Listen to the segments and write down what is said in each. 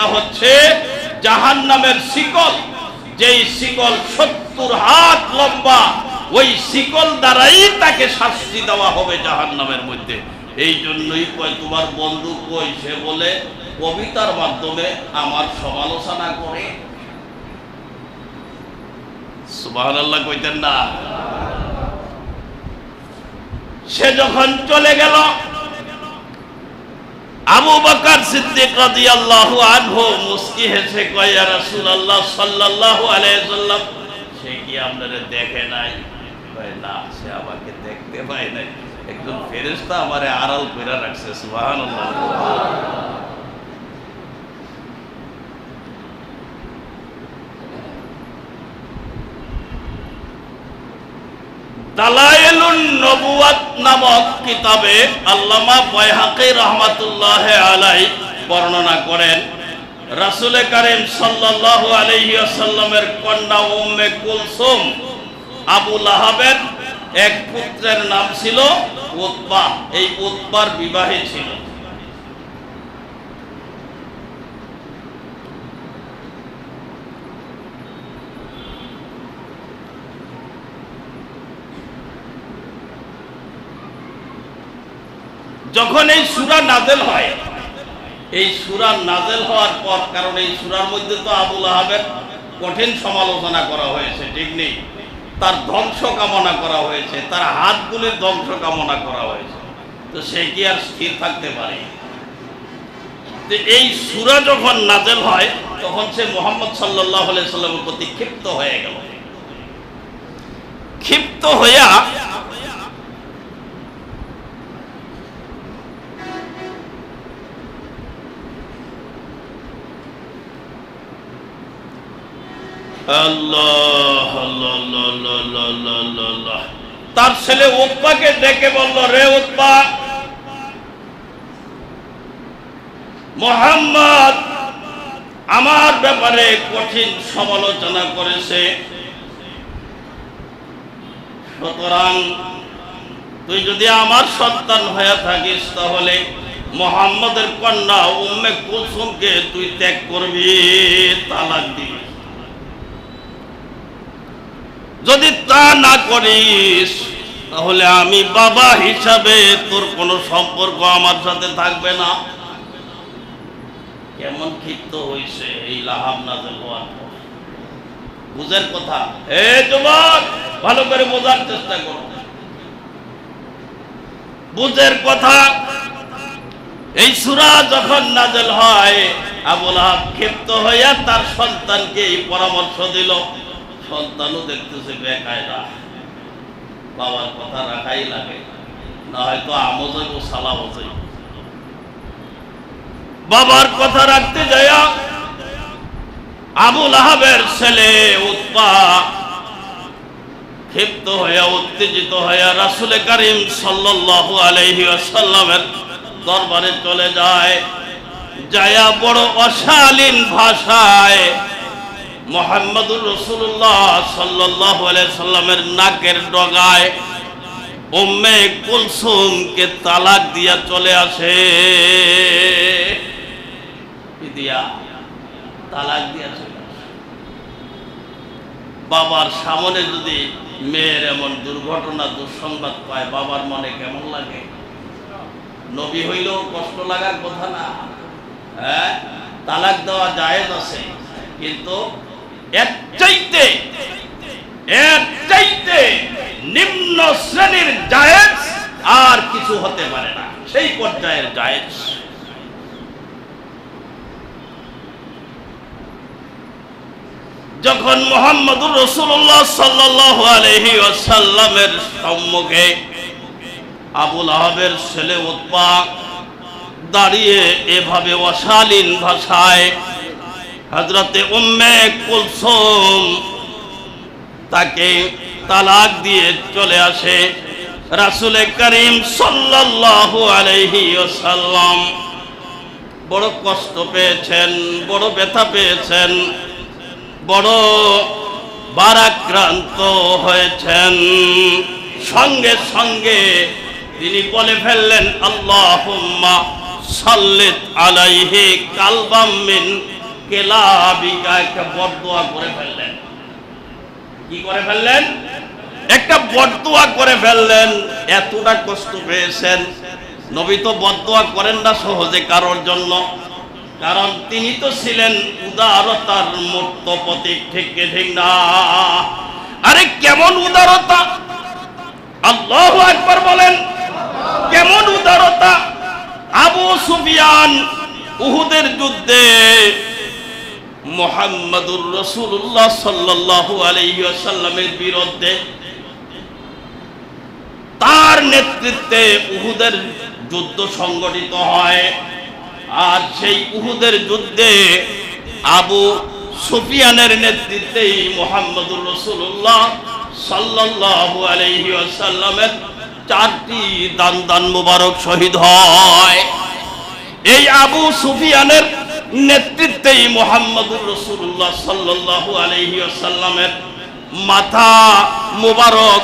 হচ্ছে জাহান নামের শিকল। যেই শিকল সত্তর হাত লম্বা, ওই শিকল দ্বারাই তাকে শাস্তি দেওয়া হবে জাহান নামের মধ্যে। এই জন্যই কয়, তোমার বন্ধু কই? সে বলে, কবিতার মাধ্যমে আমার সমালোচনা করে। সুবহানাল্লাহ কইতেন না। সে যখন চলে গেল আবু বকর সিদ্দিক রাদিয়াল্লাহু আনহু মুস্কি হেসে কয়, ইয়া রাসূলুল্লাহ সাল্লাল্লাহু আলাইহি সাল্লাম। সে কি আপনারে দেখে নাই? কয়, না, সে আমাকে দেখতে পায় নাই। একজন ফেরেশতা আমারে আড়াল কইরা রাখছে, সুবহানাল্লাহ। দালায়েলুন নবুয়াত নামক কিতাবে আল্লামা আলাই বর্ণনা করেন, রাসূলে কারিম সাল্লাল্লাহু আলাইহি কন্যা উম্মে কুলসুম আবু লাহাবের এক পুত্রের নাম ছিল উতবা। এই উতবার বিবাহে ছিল। যখন এই সুরা নাজেল হয়, এই সুরা নাজেল হওয়ার পর, কারণ এই সুরার মধ্যে তো আবুল আহাবের কঠিন সমালোচনা করা হয়েছে, ঠিক নেই? তার ধ্বংস কামনা করা হয়েছে, তার হাতগুলির ধ্বংস কামনা করা হয়েছে। তো সে কি আর স্থির থাকতে পারে? এই সুরা যখন নাজেল হয়, তখন সে মোহাম্মদ সাল্লাহ সাল্লামের প্রতি ক্ষিপ্ত হয়ে গেল। ক্ষিপ্ত হইয়া তার ছেলে উৎপাকে ডেকে বলল, রে উৎপা, মোহাম্মদ আমার ব্যাপারে কঠিন সমালোচনা করেছে। সুতরাং তুই যদি আমার সন্তান হয়ে থাকিস, তাহলে মোহাম্মদের কন্যা উম্মে কুলসুমকে তুই ত্যাগ করবি, তালাক দিবি। যদি তা না করিস, তাহলে আমি বাবা হিসাবে তোর কোনো সম্পর্ক আমার সাথে থাকবে না। কেমন ক্ষিপ্ত হয়েছে এই লাহাব নাজেল হওয়ার বুঝের কথা? হে যুবক, ভালো করে বোঝার চেষ্টা করো। বুঝের কথা? এই সুরা যখন নাজেল হয়, আবুল আহাব ক্ষিপ্ত হইয়া তার সন্তানকে এই পরামর্শ দিল। সন্তানও দেখতেছে বেকায়দা। বাবার কথা রাখাই লাগে। না হয়তো আমও যাইব, সালাও যাইব। বাবার কথা রাখতে যায়া আবুল আহাবের ছেলে উৎপা ক্ষিপ্ত হইয়া, উত্তেজিত হইয়া রাসুলে করিম সাল্লাল্লাহু আলাইহি ওয়াসাল্লামের দরবারে চলে যায়। যায়া বড় অশালীন ভাষায় মোহাম্মদুর রসুল্লাহ সাল্লাহ সাল্লামের নাকের ডগায় উম্মে কুলসুমকে তালাক দিয়া চলে আসে। তালাক দিয়া চলে আসে। বাবার সামনে যদি মেয়ের এমন দুর্ঘটনা, দুঃসংবাদ পায়, বাবার মনে কেমন লাগে? নবী হইলেও কষ্ট লাগার কথা না। হ্যাঁ? তালাক দেওয়া জায়েজ আছে, কিন্তু এর চাইতে এর চাইতে নিম্ন শ্রেণির জায়েজ আর কিছু হতে পারে না। সেই পর্যায়ের জায়েজ। যখন মোহাম্মদুর রসুল্লাহ সাল্লাহ আলহি ওসাল্লামের সম্মুখে আবুল আহাবের ছেলে উৎপা দাঁড়িয়ে এভাবে অশালীন ভাষায় হজরতে উম্মে কুলসুম তাকে তালাক দিয়ে চলে আসে রাসুলে করিম সাল্লাল্লাহু আলাইহি ওয়াসাল্লাম। বড় কষ্ট পেয়েছেন, বড় ব্যথা পেয়েছেন, বড় বারাক্রান্ত হয়েছেন। সঙ্গে সঙ্গে তিনি বলে ফেললেন, আল্লাহুম্মা সাল্লিত আলাইহি কালবাম মিন এতটা কষ্ট পেয়েছেন। নবী তো বদদোয়া করেন না সহজে কারোর জন্য। কারণ তিনি তো ছিলেন উদারতার মূর্ত প্রতীক ঠিক ঠিক না। আরে কেমন উদারতা? আল্লাহ একবার বলেন, কেমন উদারতা? আবু সুফিয়ান উহুদের যুদ্ধে মোহাম্মদুর রসুল্লাহ সাল্লাল্লাহু আলাইহি বিরুদ্ধে তার নেতৃত্বে উহুদের যুদ্ধ সংগঠিত হয়। আর সেই উহুদের যুদ্ধে আবু সুফিয়ানের নেতৃত্বেই মোহাম্মদুর রসুল্লাহ আলাইহি ওয়াসাল্লামের চারটি দান দান মুবারক শহীদ হয়। এই আবু সুফিয়ানের নেতৃত্বেই মোহাম্মদুর রসুল্লাহ সাল্লাল্লাহু আলাইহি ওয়াসাল্লামের মাথা মুবারক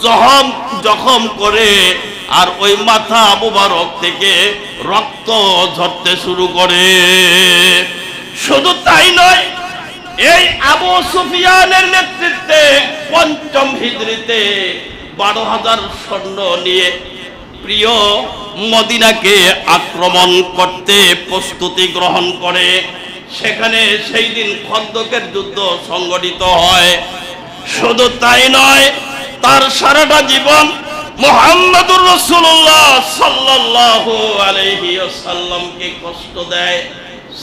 জখম জখম করে আর ওই মাথা মুবারক থেকে রক্ত ঝরতে শুরু করে। শুধু তাই নয়, এই আবু সুফিয়ানের নেতৃত্বে পঞ্চম হিজরিতে বারো হাজার সৈন্য নিয়ে প্রিয় মদিনাকে আক্রমণ করতে প্রস্তুতি গ্রহণ করে। সেখানে সেই দিন খন্দকের যুদ্ধ সংগঠিত হয়। শুধু তাই নয়, তার সারাটা জীবন মোহাম্মদুর রসুল্লাহ সাল্লাল্লাহু আলাইহি ওয়াসাল্লামকে কষ্ট দেয়,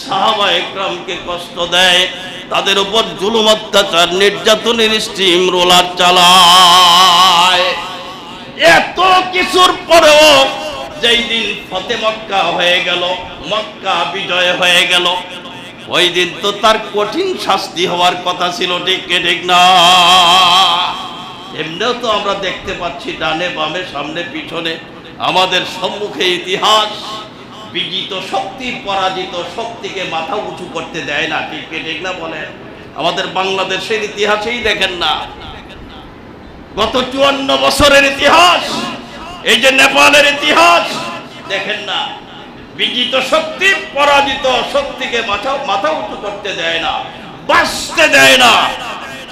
সাহাবা একরামকে কষ্ট দেয়, তাদের উপর জুলুম, অত্যাচার, নির্যাতনের স্টিম রোলার চালায়। এত কিছুর পরেও যেই দিন ফতে মক্কা হয়ে গেল, মক্কা বিজয় হয়ে গেল। ওই দিন তো তার কঠিন শাস্তি হওয়ার কথা ছিল, ঠিক ঠিক না? এমনিও তো আমরা দেখতে পাচ্ছি ডানে বামে, সামনে পিছনে আমাদের সম্মুখে ইতিহাস। বিজিত শক্তি, পরাজিত শক্তিকে মাথা উঁচু করতে দেয় না, ঠিক ঠিক না বলেন আমাদের বাংলাদেশের ইতিহাসেই দেখেন না। গত চুয়ান্ন বছরের ইতিহাস। এই যে নেপালের ইতিহাস, দেখেন না, বিজিত শক্তি পরাজিত শক্তিকে মাথা মাথা উঁচু করতে দেয় না, বাঁচতে দেয় না।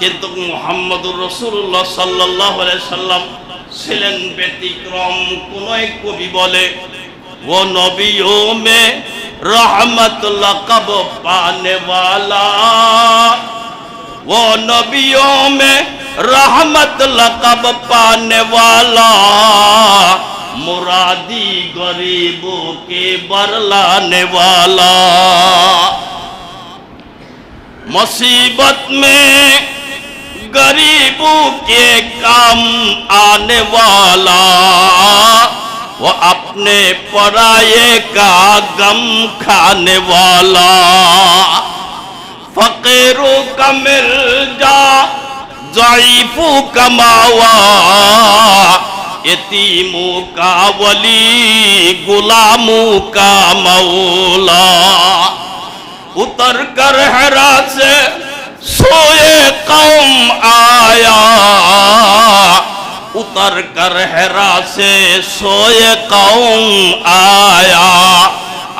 কিন্তু মোহাম্মদুর রসুল্লাহ সাল্লাহ সাল্লাম ছিলেন ব্যতিক্রম, কোন এক কবি বলে, ও নবী, ও মে রহমত লকব পানে ও নবী, ও মে رحمت لقب پانے والا، مرادی غریبوں کے برلانے والا۔ مصیبت میں غریبوں کے کام آنے والا، وہ اپنے پرائے کا گم کھانے والا۔ فقیروں کا مل جا ضعيفك ماوى يتيمك ولي غلامك مولا اتر کر حرا سے سوئے قوم آیا اتر کر حرا سے سوئے قوم آیا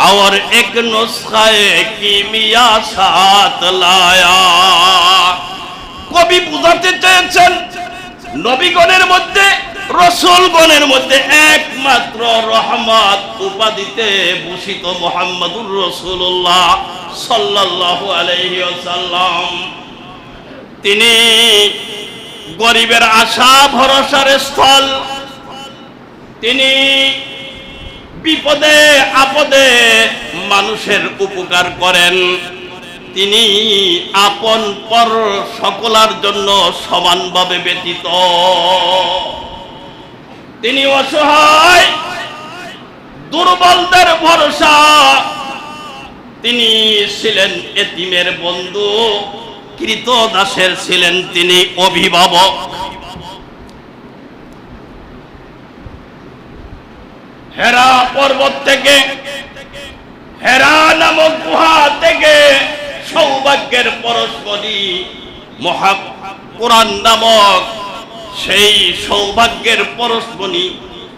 اور ایک نسخہ کیمیا ساتھ لایا কবি বুঝাতে চেয়েছেন, নবীগণের মধ্যে, রসুলগণের মধ্যে একমাত্র রহমত উপাধিতে ভূষিত মোহাম্মদুর রসুল্লাহ সাল্লাল্লাহু আলাইহি ওয়াসাল্লাম। তিনি গরিবের আশা ভরসার স্থল। তিনি বিপদে, আপদে মানুষের উপকার করেন। তিনি আপন পর সকলার জন্য সমানভাবে ব্যতীত। তিনি অসহায়, দুর্বলদের ভরসা। তিনি ছিলেন এতিমের বন্ধু কৃত দাসের ছিলেন তিনি অভিভাবক। হেরা পর্বত থেকে, হেরা নামক গুহা থেকে সৌভাগ্যের পরস্পরই মহা কোরআন নামক সেই সৌভাগ্যের পরস্পরই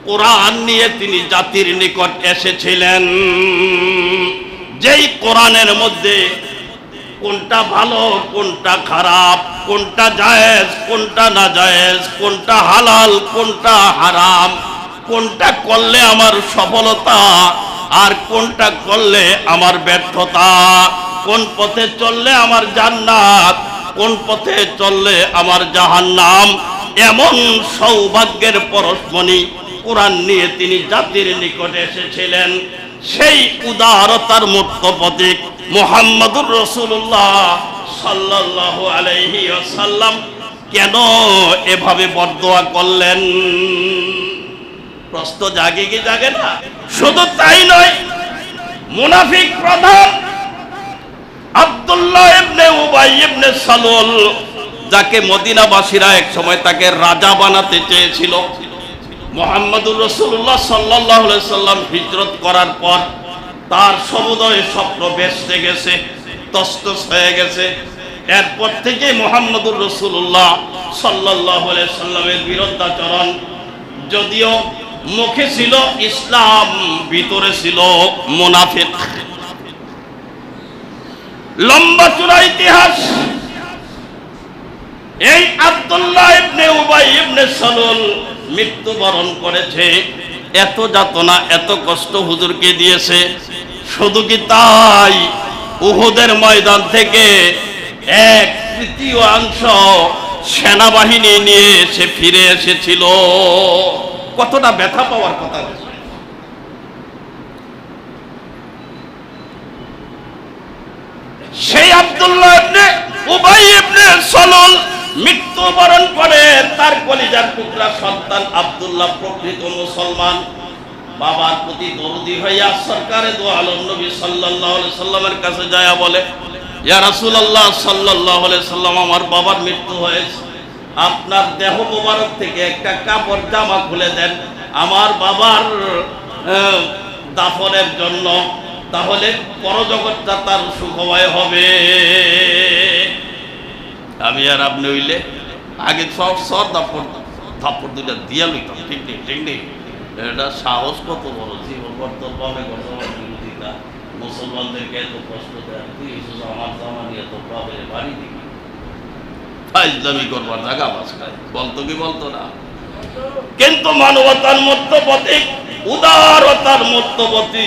কোরআন নিয়ে তিনি জাতির নিকট এসেছিলেন। যেই কোরআনের মধ্যে কোনটা ভালো, কোনটা খারাপ, কোনটা জায়েজ, কোনটা না জায়েজ কোনটা হালাল, কোনটা হারাম, কোনটা করলে আমার সফলতা আর কোনটা করলে আমার ব্যর্থতা কোন পথে চললে আমার জান্নাত, কোন পথে চললে আমার জাহান্নাম? এমন সৌভাগ্যের পরশমণি কোরআন নিয়ে তিনি জাতির নিকটে এসেছিলেন। সেই উদারতার মুক্ত প্রতীক মোহাম্মদুর রসুল্লাহ সাল্লাহ আলাইহি সাল্লাম কেন এভাবে বরদোয়া করলেন? প্রশ্ন জাগে কি জাগে না? শুধু তাই নয়, মুনাফিক প্রধান আব্দুল্লাহ ইবনে উবাই ইবনে সালুল, যাকে মদিনাবাসীরা এক সময় তাকে রাজা বানাতে চেয়েছিল। মোহাম্মদুর রসুল্লাহ সাল্লাহ সাল্লাম হিজরত করার পর তার সমুদয় স্বপ্ন বেসতে গেছে, তস্তস হয়ে গেছে। এরপর থেকে মোহাম্মদুর রসুল্লাহ সাল্লাহ সাল্লামের বিরুদ্ধাচরণ, যদিও মুখে ছিল ইসলাম, ভিতরে ছিল মুনাফিক। লম্বা চূড়া ইতিহাস। এই আব্দুল্লাহ ইবনে উবাই ইবনে সালুল মৃত্যুবরণ করেছে। এত যাতনা, এত কষ্ট হুজুরকে দিয়েছে। শুধু কি তাই? উহুদের ময়দান থেকে এক তৃতীয় অংশ সেনাবাহিনী নিয়ে সে ফিরে এসেছিল। কতটা ব্যথা পাওয়ার কথা। সেই আবদুল্লাহ ইবনে উবাই ইবনে সালুল মৃত্যুবরণ করে, তার কলিজার টুকরা সন্তান আব্দুল্লাহ প্রকৃত মুসলমান। বাবার প্রতি দরদি হইয়া সরকারে দো আলম নবী সাল্লাল্লাহু আলাইহি সাল্লামের কাছে যায়া বলে, ইয়া রাসূলুল্লাহ সাল্লাল্লাহু আলাইহি সাল্লাম, আমার বাবার মৃত্যু হয়েছে। আপনার দেহ মোবারক থেকে একটা কাপড় জামা খুলে দেন। আমার বাবার দাফনের জন্য তাহলে পরজগৎটা তার সুখময় হবে। আমি আর আপনি হইলে আগে সব সর দাপড় থাপ্পড় দুইটা দিয়া লইতাম। ঠিক নেই ঠিক নেই এটা সাহস কত বড়? জীবন কত বিরোধিতা মুসলমানদেরকে এত কষ্ট দেয় তুই এসেছ আমার জামা নিয়ে তো বাবের বাড়ি দিবি ফাইজলামি করবার জায়গা বাসকায় বলতো কি বলতো না? কিন্তু মানবতার মধ্যপতি উদারতার মধ্যপতি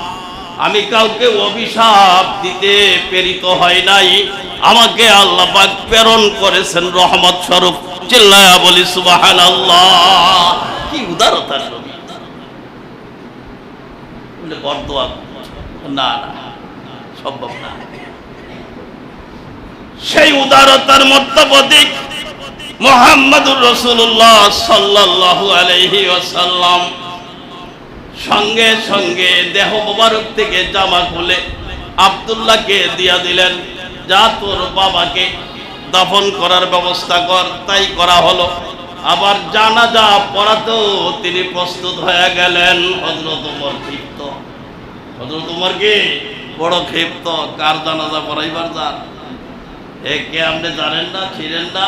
আমি কাউকে অভিশাপ দিতে প্রেরিত হয় নাই। আমাকে আল্লাহ পাক প্রেরণ করেছেন রহমত স্বরূপ। চিল্লায়া বলি, সুবহানাল্লাহ। কি উদারতার নবী। বলে, বরদোয়া না না, সম্ভব না। সেই উদারতার মধ্যপতিক মোহাম্মদুর রসুল্লাহ সাল্লাল্লাহু আলাইহি ওয়াসাল্লাম সঙ্গে সঙ্গে দেহ মোবারক থেকে জামা খুলে আব্দুল্লাহকে দিয়া দিলেন, যা তোর বাবাকে দাফন করার ব্যবস্থা কর, তাই করা হলো। আবার জানাজা পড়াতেও তিনি প্রস্তুত হয়ে গেলেন হজরত উমর ক্ষিপ্ত। হজরত কি? বড় ক্ষিপ্ত। কার জানাজা পড়াইবার যান এ কে আপনি জানেন না ছিলেন না?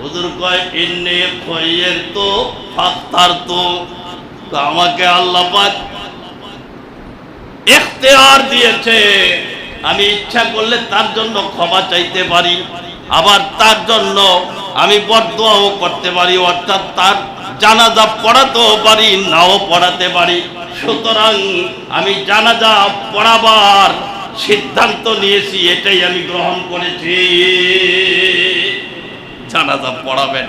হুজুর কয়, ইন্নে খয়ের তো ফাত্তার তো তো আমাকে আল্লাহ পাক ইখতিয়ার দিয়েছে। আমি ইচ্ছা করলে তার জন্য ক্ষমা চাইতে পারি, আবার তার জন্য আমি বরদোয়াও করতে পারি, অর্থাৎ তার জানাজা পড়াতেও পারি, নাও পড়াতে পারি। সুতরাং আমি জানাজা পড়াবার সিদ্ধান্ত নিয়েছি, এটাই আমি গ্রহণ করেছি। জানাজা পড়াবেন।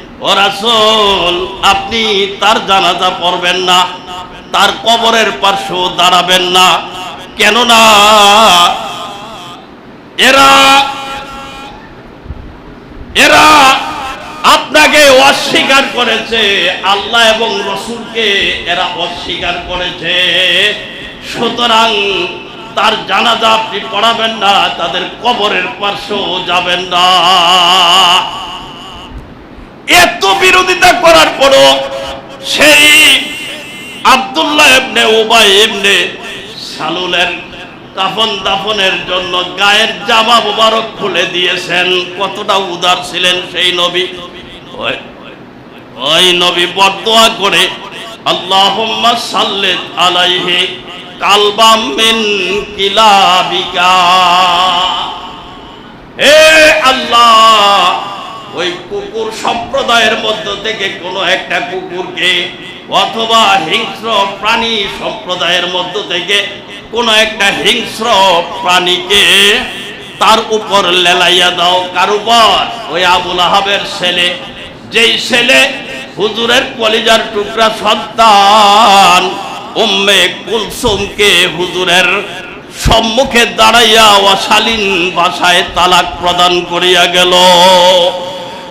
আপনি তার জানাজা পড়বেন না, তার কবরের পার্শ্ব দাঁড়াবেন না। কেননা এরা এরা আপনাকে অস্বীকার করেছে, আল্লাহ এবং রসুলকে এরা অস্বীকার করেছে। সুতরাং তার জানাজা আপনি পড়াবেন না, তাদের কবরের পার্শ্ব যাবেন না। এত বিরোধিতা করার পরও সেই আবদুল্লাহ এমনে উবাই এমনে সালুলের কাফন দাফনের জন্য গায়ের জামা মুবারক খুলে দিয়েছেন। কতটা উদার ছিলেন সেই নবী। ওই- নবী বদোয়া করে আল্লাহুম্মা সাল্লিত আলাইহি কালবাম মিন কিলাবিকা। হে আল্লাহ! ওই কুকুর সম্প্রদায়ের মধ্য থেকে কোনো একটা কুকুরকে অথবা হিংস্র প্রাণী সম্প্রদায়ের মধ্য থেকে কোনো একটা হিংস্র প্রাণীকে তার উপর লেলাইয়া দাও। কার উপর? ওই আবুল আহাবের ছেলে। যেই ছেলে হুজুরের কলিজার টুকরা সন্তান উম্মে কুলসুমকে হুজুরের সম্মুখে দাঁড়াইয়া অশালীন ভাষায় তালাক প্রদান করিয়া গেল।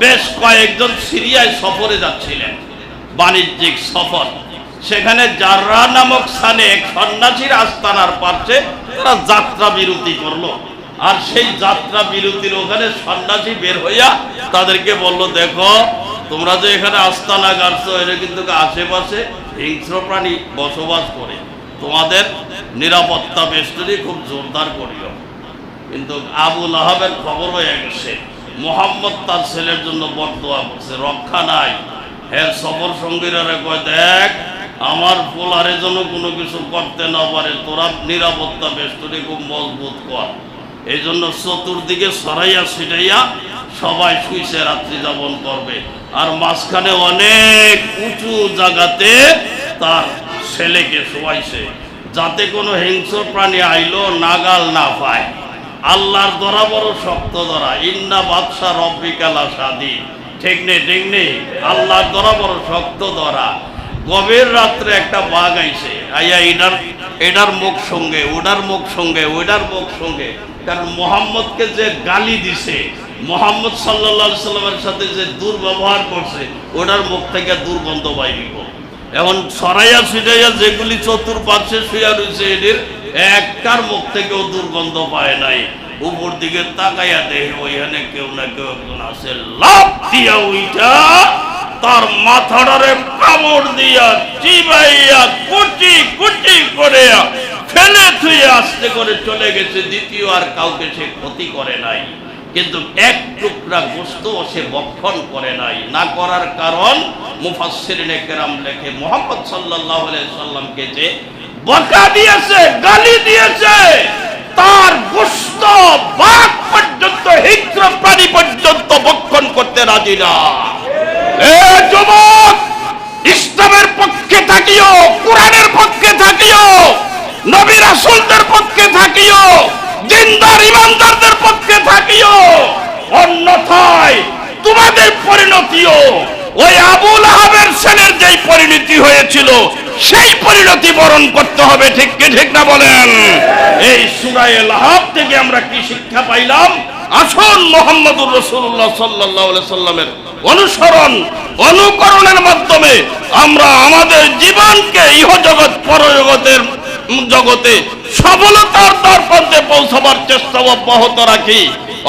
বেশ কয়েকজন সিরিয়ায় সফরে যাচ্ছিলেন। বাণিজ্যিক সফর। সেখানে জাররা নামক স্থানে এক সন্ন্যাসীর আস্তানার পাশে তারা যাত্রা বিরতি করল। আর সেই যাত্রা বিরতির ওখানে সন্ন্যাসী বের হইয়া তাদেরকে বলল, দেখো, তোমরা যে এখানে আস্তানা গাড়ছো এটা কিন্তু আশেপাশে হিংস্র প্রাণী বসবাস করে। তোমাদের নিরাপত্তা বেষ্টনী খুব জোরদার করিও। কিন্তু আবুল আহাবের খবর হয়ে গেছে মোহাম্মদ তার ছেলের জন্য বরদোয়া করছে, রক্ষা নাই। এর সফর সঙ্গীরা কয়, দেখ, আমার পোলারে যেন কোনো কিছু করতে না পারে, তোরা নিরাপত্তা বেষ্টনী খুব মজবুত কর। এই জন্য চতুর্দিকে সরাইয়া ছিটাইয়া সবাই শুইছে, রাত্রি যাপন করবে। আর মাঝখানে অনেক উঁচু জায়গাতে তার ছেলেকে শোয়াইছে, যাতে কোনো হিংস্র প্রাণী আইলো, নাগাল না পায়। আল্লাহর ধরা বড় শক্ত দরা ইন্না বাদশা রব্বিকালা সাদি ঠিক নেই ঠিক নেই? আল্লাহর ধরা বড় শক্ত ধরা। গভীর রাত্রে একটা বাঘ আইছে। আইয়া এটার এটার মুখ সঙ্গে ওটার মুখ সঙ্গে ওইটার মুখ সঙ্গে। কারণ মোহাম্মদকে যে গালি দিছে, মোহাম্মদ সাল্লা সাল্লামের সাথে যে দুর্ব্যবহার করছে ওটার মুখ থেকে দুর্গন্ধ বাইরিব এখন সরাইয়া ছিটাইয়া যেগুলি চতুর্পাশে শুয়া রয়েছে এদের একটার মুখ থেকেও দুর্গন্ধ পায় নাই। উপর দিকে তাকাইয়া দেখে ওইখানে কেউ না কেউ একজন আছে। লাভ দিয়া ওইটা তার মাথাটারে কামড় দিয়া চিবাইয়া কুচি কুচি করে ফেলে থুয়ে আস্তে করে চলে গেছে। দ্বিতীয় আর কাউকে সে ক্ষতি করে নাই। কিন্তু এক টুকরা গোস্ত সে বক্ষণ করে নাই। না করার কারণ মুফাসসিরিনে কেরাম লেখে, মোহাম্মদ আলাইহি সাল্লামকে যে বকা দিয়েছে, গালি দিয়েছে। তার গোস্ত বাঘ পর্যন্ত, হিংস্র প্রাণী পর্যন্ত বক্ষণ করতে রাজি না। যুবক, ইসলামের পক্ষে থাকিও, কোরআনের পক্ষে থাকিও, নবী রাসূলদের পক্ষে থাকিও, দিনদার ইমানদারদের পক্ষে থাকিও। অন্যথায় তোমাদের পরিণতিও, ওই আবুল আহাবের ছেলের যেই পরিণতি হয়েছিল সেই পরিণতি বরণ করতে হবে, ঠিক কি ঠিক না বলেন? এই সুরায় লাহাব থেকে আমরা কি শিক্ষা পাইলাম? আসল মোহাম্মদুর রসুল্লাহ সাল্লাহ সাল্লামের অনুসরণ, অনুকরণের মাধ্যমে আমরা আমাদের জীবনকে ইহ ইহজগৎ, পরজগতের জগতে সফলতার দর্পণে পৌঁছাবার চেষ্টা অব্যাহত রাখি।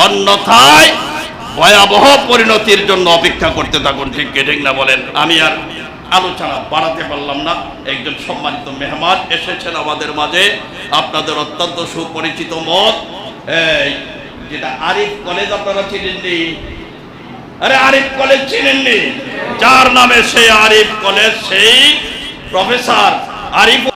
অন্যথায় ভয়াবহ পরিণতির জন্য অপেক্ষা করতে থাকুন, ঠিক কি ঠিক না বলেন? আমি আর আলোচনা বাড়াতে পারলাম না। একজন সম্মানিত মেহমান এসেছেন আমাদের মাঝে। আপনাদের অত্যন্ত সুপরিচিত মত। যেটা আরিফ কলেজ আপনারা চিনেননি? আরে আরিফ কলেজ চিনেননি। যার নামে সেই আরিফ কলেজ, সেই প্রফেসর আরিফ